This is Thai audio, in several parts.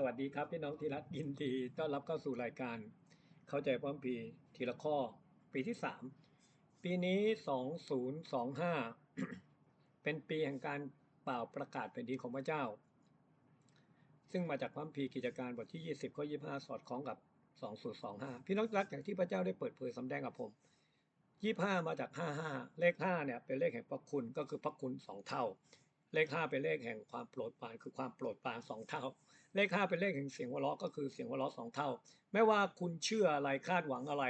สวัสดีครับพี่น้องที่รักยินดีต้อนรับเข้าสู่รายการ เข้าใจพร้อมพีทีละข้อ ปีที่สามปีนี้สองศูนย์สองห้าเป็นปีแห่งการเป่าประกาศแผ่นดินของพระเจ้า ซึ่งมาจากพระคัมภีกิจการบทที่ 20ข้อ25 สอดคล้องกับ 2025 พี่น้องรักอย่างที่พระเจ้าได้เปิดเผยสำแดงกับผม 25 มาจาก 55 เลข 5 เนี่ยเป็นเลขแห่งพระคุณก็คือพระคุณสองเท่า เลข5เป็นเลขแห่งความโปรดปรานคือความโปรดปรานสองเท่า เลข5เป็นเลขแห่งเสียงหัวเราะก็คือเสียงหัวเราะสองเท่า ไม่ว่าคุณเชื่ออะไรคาดหวังอะไร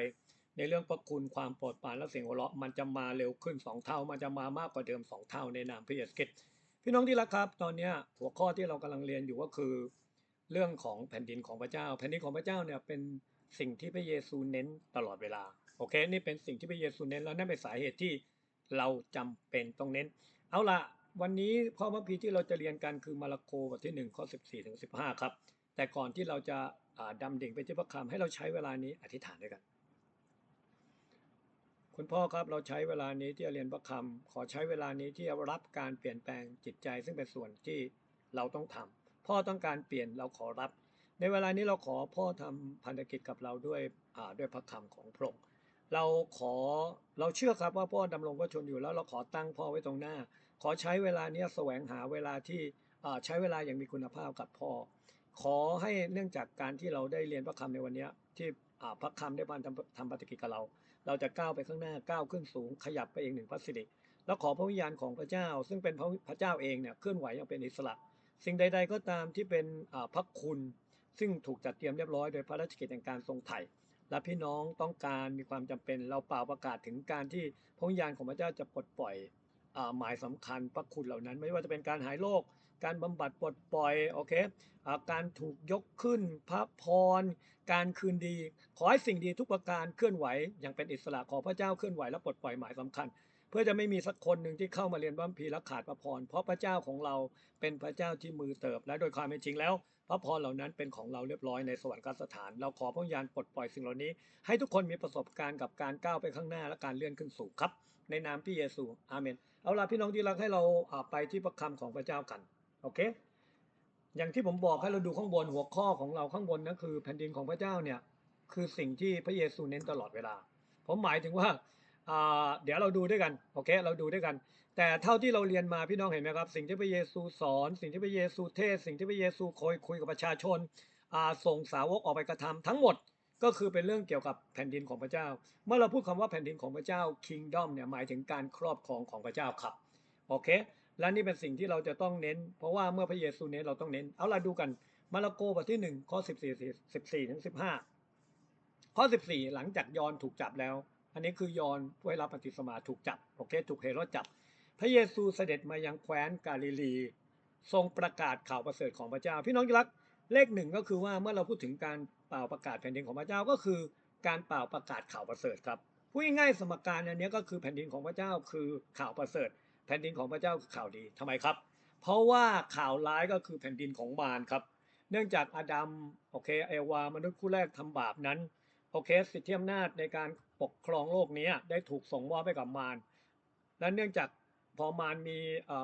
ในเรื่องพระคุณความโปรดปรานและเสียงหัวเราะมันจะมาเร็วขึ้นสองเท่า มันจะมามากกว่าเดิมสองเท่าในนามพระเยซูคริสต์พี่น้องที่รักครับ ตอนนี้หัวข้อที่เรากำลังเรียนอยู่ก็คือ เรื่องของแผ่นดินของพระเจ้า แผ่นดินของพระเจ้าเนี่ยเป็นสิ่งที่พระเยซูเน้นตลอดเวลาโอเค นี่เป็นสิ่งที่พระเยซูเน้นแล้วนั่นเป็นสาเหตุที่เราจำเป็นต้องเน้น เอาละ วันนี้ข้อพระพีที่เราจะเรียนกันคือมาระโกบทที่ 1 ข้อ 14ถึง15 ครับ แต่ก่อนที่เราจะาดำดิ่งไปที่พระคำให้เราใช้เวลานี้อธิษฐานด้วยกัน คุณพ่อครับเราใช้เวลานี้ที่จะเรียนพระคำขอใช้เวลานี้ที่จะรับการเปลี่ยนแปลงจิตใจ ซึ่งเป็นส่วนที่เราต้องทำพ่อต้องการเปลี่ยนเราขอรับ ในเวลานี้เราขอพ่อทำพันธกิจกับเราด้วยด้วยพระคำของพระองค์ เราขอเราเชื่อครับว่าพ่อดำรงพระชนอยู่แล้วเราขอตั้งพ่อไว้ตรงหน้า ขอใช้เวลาเนี้ยแสวงหาเวลาที่ใช้เวลาอย่างมีคุณภาพกับพ่อ ขอให้เนื่องจากการที่เราได้เรียนพระคำในวันนี้ที่พระคำได้มาทำทำปฏิกิจกับเรา เราจะก้าวไปข้างหน้าก้าวขึ้นสูง ขยับไปเองหนึ่งพัสดิแล้วขอพระวิญญาณของพระเจ้า ซึ่งเป็นพระพระเจ้าเองเนี่ยเคลื่อนไหวอย่างเป็นอิสระ สิ่งใด ๆ ก็ตามที่เป็นพระคุณ ซึ่งถูกจัดเตรียมเรียบร้อยโดยพระราชกิจแห่งการทรงไถ่ และพี่น้องต้องการมีความจำเป็นเราเป่าประกาศถึงการที่พระวิญญาณของพระเจ้าจะปลดปล่อยอหมายสำคัญพระคุณเหล่านั้น ไม่ว่าจะเป็นการหายโรคการบำบัดปลดปล่อยโอเคอการถูกยกขึ้นพระพร การคืนดี ขอให้สิ่งดีทุกประการเคลื่อนไหวอย่างเป็นอิสระขอพระเจ้าเคลื่อนไหวและปลดปล่อยหมายสำคัญ เพื่อจะไม่มีสักคนหนึ่งที่เข้ามาเรียนบัมพีและขาดพระพรเพราะพระเจ้าของเราเป็นพระเจ้าที่มือเติบและโดยความเป็นจริงแล้ว พระพรเหล่านั้นเป็นของเราเรียบร้อยในสวรรคสถาน เราขอพระวิญาณปลดปล่อยสิ่งเหล่านี้ ให้ทุกคนมีประสบการณ์กับการก้าวไปข้างหน้าและการเลื่อนขึ้นสูงครับ ในนามพระเยซูอาเมน เอาล่ะพี่น้องที่รักให้เราไปที่พระคำของพระเจ้ากันโอเค อย่างที่ผมบอกให้เราดูข้างบนหัวข้อของเราข้างบนนั่นคือแผ่นดินของพระเจ้าเนี่ยคือสิ่งที่พระเยซูเน้นตลอดเวลา ผมหมายถึงว่าเดี๋ยวเราดูด้วยกันโอเค เราดูด้วยกัน แต่เท่าที่เราเรียนมาพี่น้องเห็นไหมครับ สิ่งที่พระเยซูสอน สิ่งที่พระเยซูเทศ สิ่งที่พระเยซูคอยคุยกับประชาชนาส่งสาวกออกไปกระทำทั้งหมดก็คือเป็นเรื่องเกี่ยวกับแผ่นดินของพระเจ้า เมื่อเราพูดคำว่าแผ่นดินของพระเจ้า kingdom เนี่ยหมายถึงการครอบครองของพระเจ้าครับโอเค และนี่เป็นสิ่งที่เราจะต้องเน้น เพราะว่าเมื่อพระเยซูเน้นเราต้องเน้น เอาล่ะดูกันมาระโกบทที่1ข้อ14 14ถึง15 ข้อ 14 หลังจากยอนถูกจับแล้ว อันนี้คือยอนผู้ให้รับปฏิสมาถูกจับโอเค ถูกเฮโรดจับ พระเยซูเสด็จมายังแคว้นกาลิลี ทรงประกาศข่าวประเสริฐของพระเจ้า พี่น้องที่รักเลขหนึ่งก็คือว่าเมื่อเราพูดถึงการเป่าประกาศแผ่นดินของพระเจ้าก็คือ การเป่าประกาศข่าวประเสริฐครับพูดง่ายๆสมการอันนี้ก็คือแผ่นดินของพระเจ้าคือข่าวประเสริฐ แผ่นดินของพระเจ้าคือข่าวดีทำไมครับ เพราะว่าข่าวร้ายก็คือแผ่นดินของมารครับ เนื่องจากอาดัมโอเคเอวามนุษย์คู่แรกทำบาปนั้นโอเคสิทธิอำนาจในการปกครองโลกนี้ได้ถูกส่งมอบให้กับมารและเนื่องจาก พอมารมี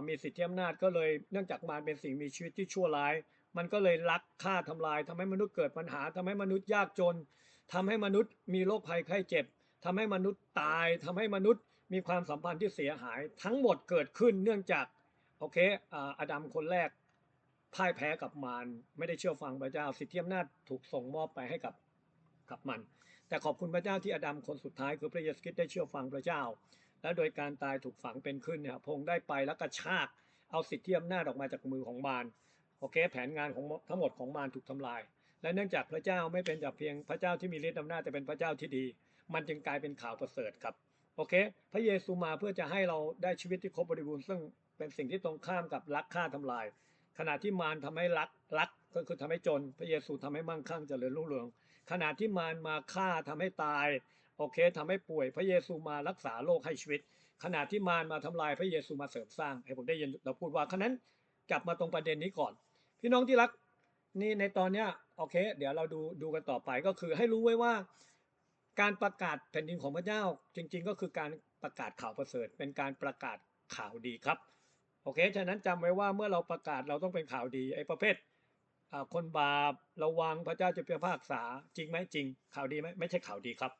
มีสิทธิอำนาจก็เลยเนื่องจากมารเป็นสิ่งมีชีวิตที่ชั่วร้าย มันก็เลยลักฆ่าทำลายทำให้มนุษย์เกิดปัญหาทำให้มนุษย์ยากจนทำให้มนุษย์มีโรคภัยไข้เจ็บทำให้มนุษย์ตายทำให้มนุษย์มีความสัมพันธ์ที่เสียหาย ทั้งหมดเกิดขึ้นเนื่องจากโอเคอาอาดัมคนแรกพ่ายแพ้กับมารไม่ได้เชื่อฟังพระเจ้าสิทธิอำนาจถูกส่งมอบไปให้กับกับมัน แต่ขอบคุณพระเจ้าที่อาดัมคนสุดท้ายคือพระเยซูคริสต์ได้เชื่อฟังพระเจ้า และโดยการตายถูกฝังเป็นขึ้นเนี่ยพงได้ไปแล้วกระชากเอาสิทธิอำนาจออกมาจากมือของมารโอเค แผนงานของทั้งหมดของมารถูกทำลาย และเนื่องจากพระเจ้าไม่เป็นแต่เพียงพระเจ้าที่มีฤทธิ์อำนาจแต่เป็นพระเจ้าที่ดี มันจึงกลายเป็นข่าวประเสริฐครับโอเค พระเยซูมาเพื่อจะให้เราได้ชีวิตที่ครบบริบูรณ์ซึ่งเป็นสิ่งที่ตรงข้ามกับลักฆ่าทำลาย ขณะที่มารทำให้รักรักก็คือทำให้จน พระเยซูทำให้มั่งคั่งเจริญรุ่งเรืองขณะที่มารมาฆ่าทำให้ตาย โอเคทำให้ป่วยพระเยซูมารักษาโรคให้ชีวิต ขณะที่มารมาทำลายพระเยซูมาเสริมสร้างให้ผมได้ยินเราพูดว่าขณะนั้นกลับมาตรงประเด็นนี้ก่อน พี่น้องที่รักนี่ในตอนเนี้ยโอเค เดี๋ยวเราดูดูกันต่อไปก็คือให้รู้ไว้ว่า การประกาศแผ่นดินของพระเจ้าจริง ๆ ก็คือการประกาศข่าวประเสริฐ เป็นการประกาศข่าวดีครับโอเค ฉะนั้นจำไว้ว่าเมื่อเราประกาศเราต้องเป็นข่าวดีไอ้ประเภทคนบาประวังพระเจ้าจะพิพากษาจริงไหมจริงข่าวดีไหมไม่ใช่ข่าวดีครับ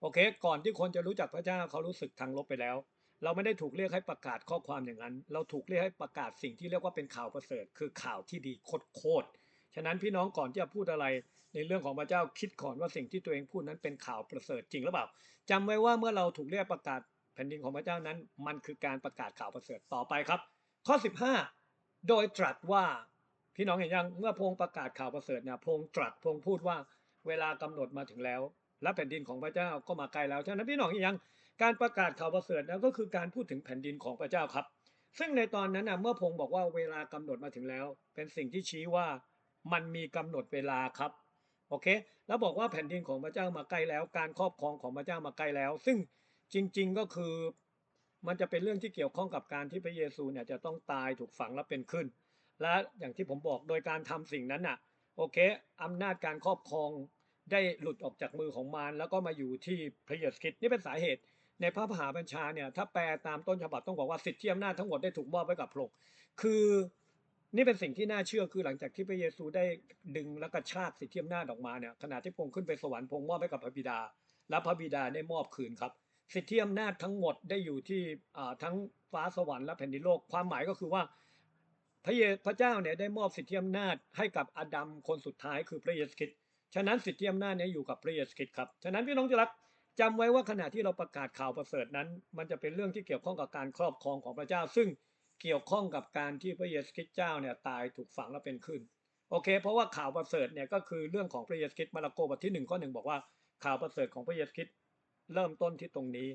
โอเค ก่อนที่คนจะรู้จักพระเจ้าเขารู้สึกทางลบไปแล้ว เราไม่ได้ถูกเรียกให้ประกาศข้อความอย่างนั้น เราถูกเรียกให้ประกาศสิ่งที่เรียกว่าเป็นข่าวประเสริฐ คือข่าวที่ดีโคตรๆฉะนั้นพี่น้องก่อนที่จะพูดอะไร ในเรื่องของพระเจ้าคิดก่อนว่าสิ่งที่ตัวเองพูดนั้นเป็นข่าวประเสริฐจริงหรือเปล่าจำไว้ว่าเมื่อเราถูกเรียกประกาศแผ่นดินของพระเจ้านั้น มันคือการประกาศข่าวประเสริฐต่อไปครับ ข้อ 15 โดยตรัสว่าพี่น้องเห็นยังเมื่อพงประกาศข่าวประเสริฐเนี่ยพงตรัสพงพูดว่าเวลากำหนดมาถึงแล้ว และแผ่นดินของพระเจ้าก็มาใกล้แล้วฉะนั้นพี่น้องเห็นยังการประกาศข่าวประเสริฐนั้นก็คือการพูดถึงแผ่นดินของพระเจ้าครับ ซึ่งในตอนนั้นนะเมื่อพงค์บอกว่าเวลากำหนดมาถึงแล้ว เป็นสิ่งที่ชี้ว่ามันมีกำหนดเวลาครับโอเค แล้วบอกว่าแผ่นดินของพระเจ้ามาใกล้แล้ว การครอบครองของพระเจ้ามาใกล้แล้ว ซึ่งจริง ๆก็คือมันจะเป็นเรื่องที่เกี่ยวข้องกับการที่พระเยซูเนี่ยจะต้องตายถูกฝังและเป็นขึ้น และอย่างที่ผมบอกโดยการทำสิ่งนั้นน่ะโอเคอำนาจการครอบครอง ได้หลุดออกจากมือของมารแล้วก็มาอยู่ที่พระเยซูคริสต์นี่เป็นสาเหตุ ในพระมหาบัญชาเนี่ยถ้าแปลตามต้นฉบับต้องบอกว่าสิทธิอำนาจทั้งหมดได้ถูกมอบไว้กับพระองค์คือนี่เป็นสิ่งที่น่าเชื่อคือหลังจากที่พระเยซูได้ดึงและกระชากสิทธิอำนาจออกมาเนี่ยขณะที่พระองค์ขึ้นไปสวรรค์พระองค์มอบให้กับพระบิดา และพระบิดาได้มอบคืนครับ สิทธิอำนาจทั้งหมดได้อยู่ที่ทั้งฟ้าสวรรค์และแผ่นดินโลกความหมายก็คือว่าพระเยพระเจ้าเนี่ยได้มอบสิทธิอำนาจให้กับอาดัมคนสุดท้ายคือพระเยซูคริสต์ ฉะนั้นสิทธิอำนาจเนี้อยู่กับพระเยซูคริสต์ครับ ฉะนั้นพี่น้องที่รักจำไว้ว่าขณะที่เราประกาศข่าวประเสริฐนั้น มันจะเป็นเรื่องที่เกี่ยวข้องกับการครอบครองของพระเจ้า ซึ่งเกี่ยวข้องกับการที่พระเยซูคริสต์เจ้าเนี่ยตายถูกฝังและเป็นขึ้นโอเค เพราะว่าข่าวประเสริฐเนี่ยก็คือเรื่องของพระเยซูคริสต์มาระโกบทที่หนึ่งข้อหนึ่งบอกว่าข่าวประเสริฐของพระเยซูคริสต์เริ่มต้นที่ตรงนี้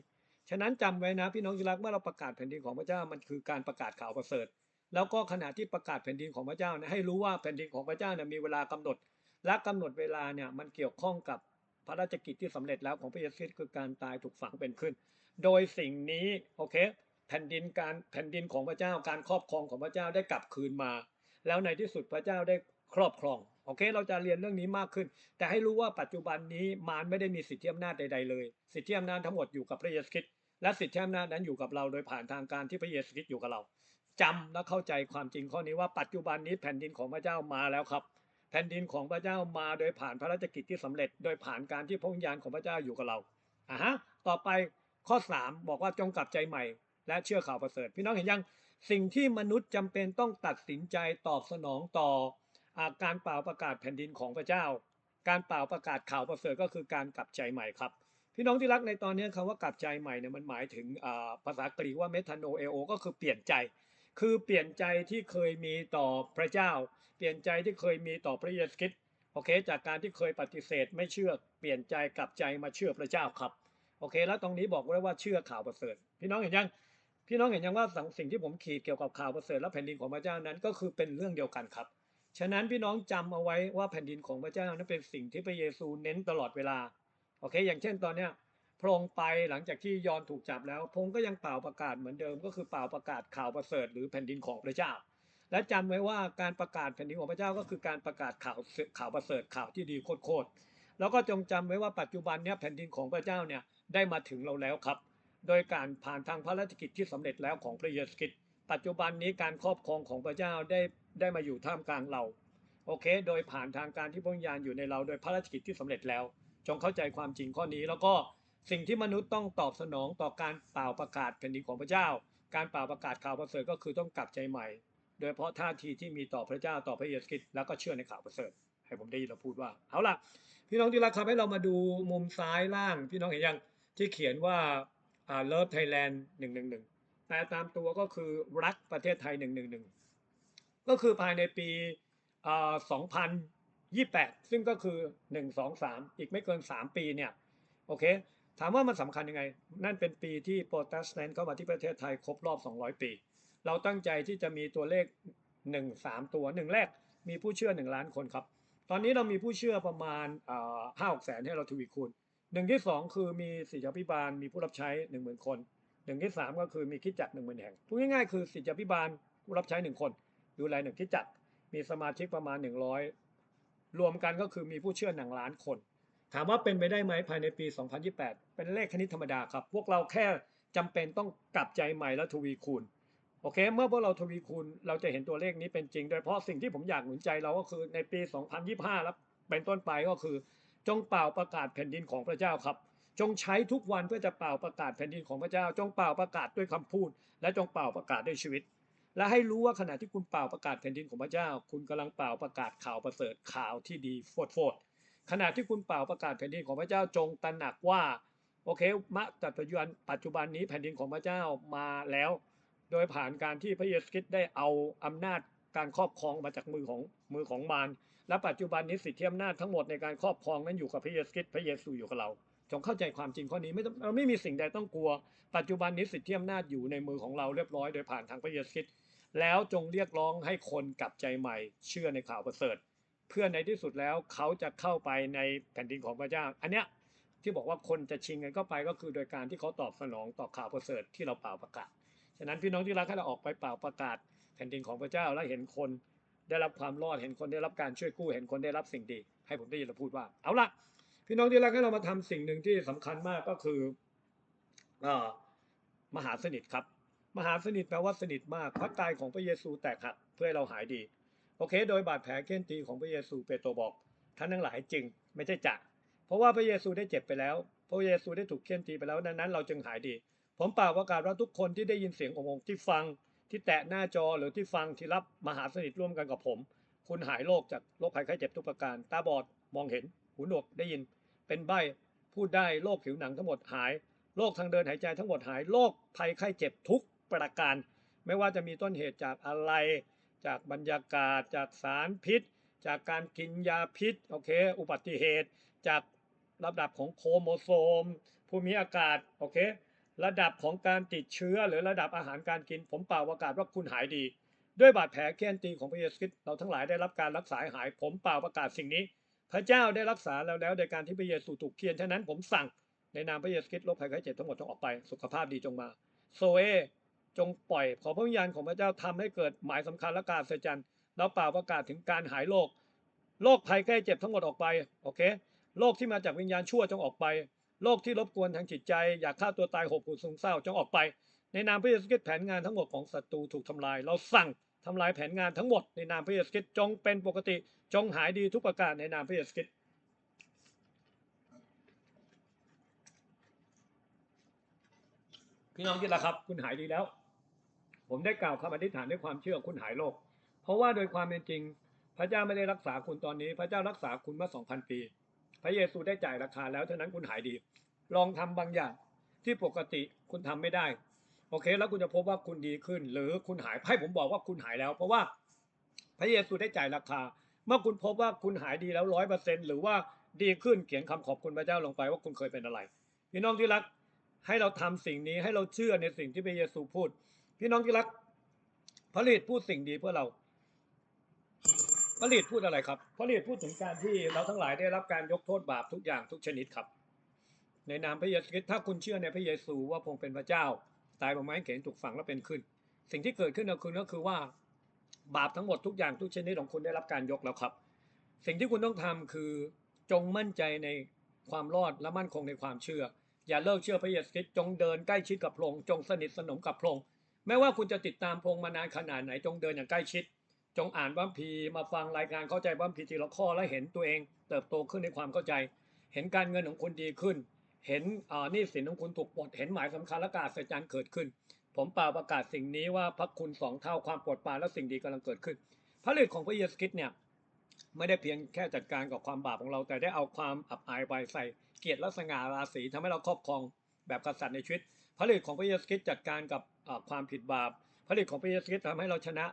ฉะนั้นจำไว้นะพี่น้องที่รักเมื่อเราประกาศแผ่นดินของพระเจ้ามันคือการประกาศข่าวประเสริฐ แล้วก็ขณะที่ประกาศแผ่นดินของพระเจ้าเนี่ยให้รู้ว่าแผ่นดินของพระเจ้าเนี่ยมีเวลากำหนด และกำหนดเวลาเนี่ยมันเกี่ยวข้องกับพระราชกิจที่สำเร็จแล้วของพระเยซูคริสต์คือการตายถูกฝังเป็นขึ้น โดยสิ่งนี้โอเคแผ่นดินการแผ่นดินของพระเจ้าการครอบครองของพระเจ้าได้กลับคืนมา แล้วในที่สุดพระเจ้าได้ครอบครองโอเค เราจะเรียนเรื่องนี้มากขึ้น แต่ให้รู้ว่าปัจจุบันนี้มารไม่ได้มีสิทธิอำนาจใดๆเลย สิทธิอำนาจทั้งหมดอยู่กับพระเยซูคริสต์และสิทธิอำนาจนั้นอยู่กับเราโดยผ่านทางการที่พระเยซูคริสต์อยู่กับเราจำและเข้าใจความจริงข้อนี้ว่าปัจจุบันนี้แผ่นดินของพระเจ้ามาแล้วครับ แผ่นดินของพระเจ้ามาโดยผ่านพระราชกิจที่สำเร็จ โดยผ่านการที่พระวิญญาณของพระเจ้าอยู่กับเราอะฮะต่อไปข้อ 3 บอกว่าจงกลับใจใหม่ และเชื่อข่าวประเสริฐ พี่น้องเห็นยังสิ่งที่มนุษย์จำเป็นต้องตัดสินใจตอบสนองต่ออาการเป่าประกาศแผ่นดินของพระเจ้า การเป่าประกาศข่าวประเสริฐก็คือการกลับใจใหม่ครับพี่น้องที่รักในตอนนี้คำว่ากลับใจใหม่เนี่ยมันหมายถึงภาษากรีกว่าเมทานโนเอโอก็คือเปลี่ยนใจ คือเปลี่ยนใจที่เคยมีต่อพระเจ้า เปลี่ยนใจที่เคยมีต่อพระเยซูคริสต์โอเค จากการที่เคยปฏิเสธไม่เชื่อเปลี่ยนใจกลับใจมาเชื่อพระเจ้าครับโอเค แล้วตรงนี้บอกไว้ว่าเชื่อข่าวประเสริฐ พี่น้องเห็นยังพี่น้องเห็นยังว่าสิ่งสิ่งที่ผมขีดเกี่ยวกับข่าวประเสริฐและแผ่นดินของพระเจ้านั้นก็คือเป็นเรื่องเดียวกันครับ ฉะนั้นพี่น้องจำเอาไว้ว่าแผ่นดินของพระเจ้านั้นเป็นสิ่งที่พระเยซูเน้นตลอดเวลาโอเค อย่างเช่นตอนเนี้ย พรงไปหลังจากที่ยอนถูกจับแล้ว พงค์ก็ยังเป่าประกาศเหมือนเดิม ก็คือเป่าประกาศข่าวประเสริฐหรือแผ่นดินของพระเจ้า และจำไว้ว่าการประกาศแผ่นดินของพระเจ้าก็คือการประกาศข่าวข่าวประเสริฐข่าวที่ดีโคตรๆแล้วก็จงจำไว้ว่าปัจจุบันเนี้ยแผ่นดินของพระเจ้าเนี่ยได้มาถึงเราแล้วครับ โดยการผ่านทางพระราชกิจที่สำเร็จแล้วของพระเยซูคริสต์ปัจจุบันนี้การครอบครองของพระเจ้าได้ได้มาอยู่ท่ามกลางเราโอเค โดยผ่านทางการที่พระวิญญาณอยู่ในเราโดยพระราชกิจที่สำเร็จแล้ว จงเข้าใจความจริงข้อนี้แล้วก็ สิ่งที่มนุษย์ต้องตอบสนองต่อการเป่าประกาศแผ่นดินของพระเจ้า การเป่าประกาศข่าวประเสริฐก็คือต้องกลับใจใหม่ โดยเฉพาะท่าทีที่มีต่อพระเจ้าต่อพระเยซูคริสต์แล้วก็เชื่อในข่าวประเสริฐ ให้ผมได้ยินเราพูดว่า เอาล่ะ พี่น้องที่รักครับให้เรามาดูมุมซ้ายล่าง พี่น้องเห็นยังที่เขียนว่าอ่า Love Thailand 111แต่ตามตัวก็คือรักประเทศไทย111ก็คือภายในปีอ่า2028ซึ่งก็คือ1 2 3อีกไม่เกิน3ปีเนี่ยโอเค ถามว่ามันสำคัญยังไง นั่นเป็นปีที่โปรเตสแตนต์เข้ามาที่ประเทศไทยครบรอบ 200 ปี เราตั้งใจที่จะมีตัวเลข 1 3 ตัวหนึ่งแรกมีผู้เชื่อ 1 ล้านคนครับ ตอนนี้เรามีผู้เชื่อประมาณห้าหกแสนให้เราทวีคูณหนึ่งที่สองคือมีศิษยาพิบาลมีผู้รับใช้หนึ่งหมื่นคนหนึ่งที่สามก็คือมีคิดจักรหนึ่งหมื่นแห่งพูดง่ายๆคือศิษยาพิบาลผู้รับใช้หนึ่งคน ดูแลหนึ่งคิดจักรมีสมาชิกประมาณหนึ่งร้อยรวมกันก็คือมีผู้เชื่อหนึ่งล้านคน ถามว่าเป็นไปได้ไหมภายในปี 2028 เป็นเลขคณิตธรรมดาครับ พวกเราแค่จำเป็นต้องกลับใจใหม่แล้วทวีคูณ โอเค เมื่อพวกเราทวีคูณ เราจะเห็นตัวเลขนี้เป็นจริง โดยเฉพาะสิ่งที่ผมอยากหนุนใจเราก็คือในปี 2025 แล้วเป็นต้นไปก็คือ จงเป่าประกาศแผ่นดินของพระเจ้าครับ จงใช้ทุกวันเพื่อจะเป่าประกาศแผ่นดินของพระเจ้า จงเป่าประกาศด้วยคำพูด และจงเป่าประกาศด้วยชีวิต และให้รู้ว่าขณะที่คุณเป่าประกาศแผ่นดินของพระเจ้า คุณกำลังเป่าประกาศข่าวประเสริฐข่าวที่ดีโฟดโฟด ขณะที่คุณเป่าประกาศแผ่นดินของพระเจ้าจงตระหนักว่าโอเคมะแต่ปัจจุบันปัจจุบันนี้แผ่นดินของพระเจ้ามาแล้ว โดยผ่านการที่พระเยซูคริสต์ได้เอาอำนาจการครอบครองมาจากมือของมือของมารและปัจจุบันนี้สิทธิอำนาจทั้งหมดในการครอบครองนั้นอยู่กับพระเยซูคริสต์พระเยซูอยู่กับเราจงเข้าใจความจริงข้อนี้ไม่ต้องเราไม่มีสิ่งใดต้องกลัว ปัจจุบันนี้สิทธิอำนาจอยู่ในมือของเราเรียบร้อยโดยผ่านทางพระเยซูคริสต์แล้วจงเรียกร้องให้คนกลับใจใหม่ เชื่อในข่าวประเสริฐ เพื่อในที่สุดแล้วเขาจะเข้าไปในแผ่นดินของพระเจ้า อันเนี้ยที่บอกว่าคนจะชิงกันเข้าไปก็คือโดยการที่เขาตอบสนองต่อข่าวประเสริฐที่เราเป่าประกาศ ฉะนั้นพี่น้องที่รักให้เราออกไปเป่าประกาศแผ่นดินของพระเจ้าและเห็นคนได้รับความรอดเห็นคนได้รับการช่วยกู้เห็นคนได้รับสิ่งดี ให้ผมได้ยินเราพูดว่า เอาละพี่น้องที่รักให้เรามาทำสิ่งหนึ่งที่สำคัญมากก็คือเอ่อมหาสนิทครับ มหาสนิทแปลว่าสนิทมากพระกายของพระเยซูแตกหักเพื่อให้เราหายดี โอเค โดยบาดแผลเค้นตีของพระเยซูเปโตรบอกท่านทั้งหลายจริงไม่ใช่จะเพราะว่าพระเยซูได้เจ็บไปแล้ว พระเยซูได้ถูกเค้นตีไปแล้วดังนั้น เราจึงหายดี ผมเป่าประกาศว่าทุกคนที่ได้ยินเสียงองผมที่ฟังที่แตะหน้าจอหรือที่ฟังที่รับมหาสนิทร่วมกันกับผม คุณหายโรคจากโรคภัยไข้เจ็บทุกประการ ตาบอดมองเห็น หูหนวกได้ยิน เป็นใบ้พูดได้โรคผิวหนังทั้งหมดหายโรคทางเดินหายใจทั้งหมดหายโรคภัยไข้เจ็บทุกประการ ไม่ว่าจะมีต้นเหตุจากอะไร จากบรรยากาศ จากสารพิษ จากการกินยาพิษโอเคอุบัติเหตุ จากระดับของโครโมโซมภูมิอากาศโอเคระดับของการติดเชื้อหรือระดับอาหารการกิน ผมเป่าประกาศว่าคุณหายดี ด้วยบาดแผลเคี้ยนตีของพระเยซูคริสต์เราทั้งหลายได้รับการรักษาหาย ผมเป่าประกาศสิ่งนี้ พระเจ้าได้รักษาเราแล้วโดยการที่พระเยซูถูกเคียนฉะนั้นผมสั่งในนามพระเยซูคริสต์โรคภัยไข้เจ็บทั้งหมดจงออกไป สุขภาพดีจงมาโซเอ จงปล่อยขอพระวิญญาณของพระเจ้าทำให้เกิดหมายสำคัญและการอัศจรรย์เราเป่าประกาศถึงการหายโรคโรคภัยไข้เจ็บทั้งหมดออกไปโอเคโรคที่มาจากวิญญาณชั่วจงออกไปโรคที่รบกวนทางจิตใจอยากฆ่าตัวตายหกหูซึมเศร้าจงออกไป ในนามพระเยซูคริสต์แผนงานทั้งหมดของศัตรูถูกทำลาย เราสั่งทำลายแผนงานทั้งหมดในนามพระเยซูคริสต์จงเป็นปกติจงหายดีทุกประการในนามพระเยซูคริสต์พี่น้องที่รักครับ คุณหายดีแล้ว ผมได้กล่าวคำอธิษฐานด้วยความเชื่อคุณหายโรคเพราะว่าโดยความเป็นจริง พระเจ้าไม่ได้รักษาคุณตอนนี้ พระเจ้ารักษาคุณมาสองพันปี พระเยซูได้จ่ายราคาแล้วเท่านั้นคุณหายดี ลองทำบางอย่างที่ปกติคุณทำไม่ได้ โอเค แล้วคุณจะพบว่าคุณดีขึ้น หรือคุณหายให้ผมบอกว่าคุณหายแล้ว เพราะว่าพระเยซูได้จ่ายราคา เมื่อคุณพบว่าคุณหายดีแล้วร้อยเปอร์เซ็นหรือว่าดีขึ้นเขียนคำขอบคุณพระเจ้าลงไปว่าคุณเคยเป็นอะไรพี่น้องที่รักให้เราทำสิ่งนี้ให้เราเชื่อในสิ่งที่พระเยซูพูด พี่น้องที่รัก พระฤทธิ์พูดสิ่งดีเพื่อเราพระฤทธิ์พูดอะไรครับพระฤทธิ์พูดถึงการที่เราทั้งหลายได้รับการยกโทษบาปทุกอย่างทุกชนิดครับ ในนามพระเยซูคริสต์ถ้าคุณเชื่อในพระเยซูว่าพงเป็นพระเจ้า ตายบนไม้เขนถูกฝังแล้วเป็นขึ้น สิ่งที่เกิดขึ้นก็คือก็คือว่า บาปทั้งหมดทุกอย่างทุกชนิดของคุณได้รับการยกแล้วครับ สิ่งที่คุณต้องทำคือจงมั่นใจในความรอดและมั่นคงในความเชื่อ อย่าเลิกเชื่อพระเยซูคริสต์จงเดินใกล้ชิดกับพระองค์จงสนิทสนมกับพระองค์ ไม่ว่าคุณจะติดตามพงค์มานานขนาดไหนจงเดินอย่างใกล้ชิด จงอ่านบัมพีมาฟังรายการเข้าใจบัมพีทีละข้อและเห็นตัวเองเติบโตขึ้นในความเข้าใจ เห็นการเงินของคุณดีขึ้น เห็นนี้สินของคุณถูกปลดเห็นหมายสำคัญและการอัศจรรย์เกิดขึ้น ผมเป่าประกาศสิ่งนี้ว่าพระคุณสองเท่าความปลดปรานและสิ่งดีกำลังเกิดขึ้น พระฤทธิ์ของพระเยซูคริสต์เนี่ยไม่ได้เพียงแค่จัดการกับความบาปของเรา แต่ได้เอาความอับอายไปใส่เกียรติและสง่าราศีทำให้เราครอบครองแบบกษัตริย์ในชีวิต พระฤทธิ์ของพระเยซูคริสต์จัดการกับ ความผิดบาปพระฤทธิ์ของพระเยซูคริสต์ทำให้เราชนะ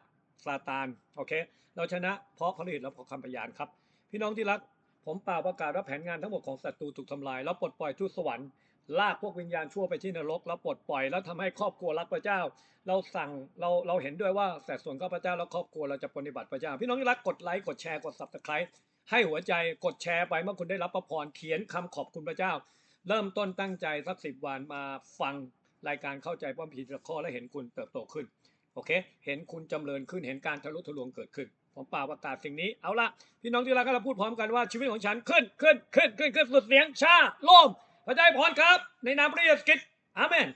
ซาตานโอเค เราชนะเพราะพระฤทธิ์และเพราะคำพยานครับ พี่น้องที่รัก ผมเป่าประกาศว่าแผนงานทั้งหมดของศัตรูถูกทำลาย แล้วปลดปล่อยทูตสวรรค์ลากพวกวิญญาณชั่วไปที่นรกแล้วปลดปล่อยแล้วทำให้ครอบครัวรักพระเจ้า เราสั่งเราเราเห็นด้วยว่าแต่ส่วนข้าพเจ้าและครอบครัวเราจะปฏิบัติพระเจ้า พี่น้องที่รักกดไลค์กดแชร์กด subscribe ให้หัวใจกดแชร์ไปเมื่อคุณได้รับพระพรเขียนคำขอบคุณพระเจ้า เริ่มต้นตั้งใจสักสิบวันมาฟัง รายการเข้าใจป้อมผีตะข้อและเห็นคุณเติบโตขึ้นโอเค เห็นคุณจำเริญขึ้นเห็นการทะลุทะลวงเกิดขึ้น ผมป่าประกาศสิ่งนี้ เอาละพี่น้องที่รักก็เราพูดพร้อมกันว่าชีวิตของฉันขึ้นขึ้นขึ้นขึ้นขึ้นสุดเสียงชาโลมพระเจ้าพรครับ ในนามพระเยซูคริสต์อาเมน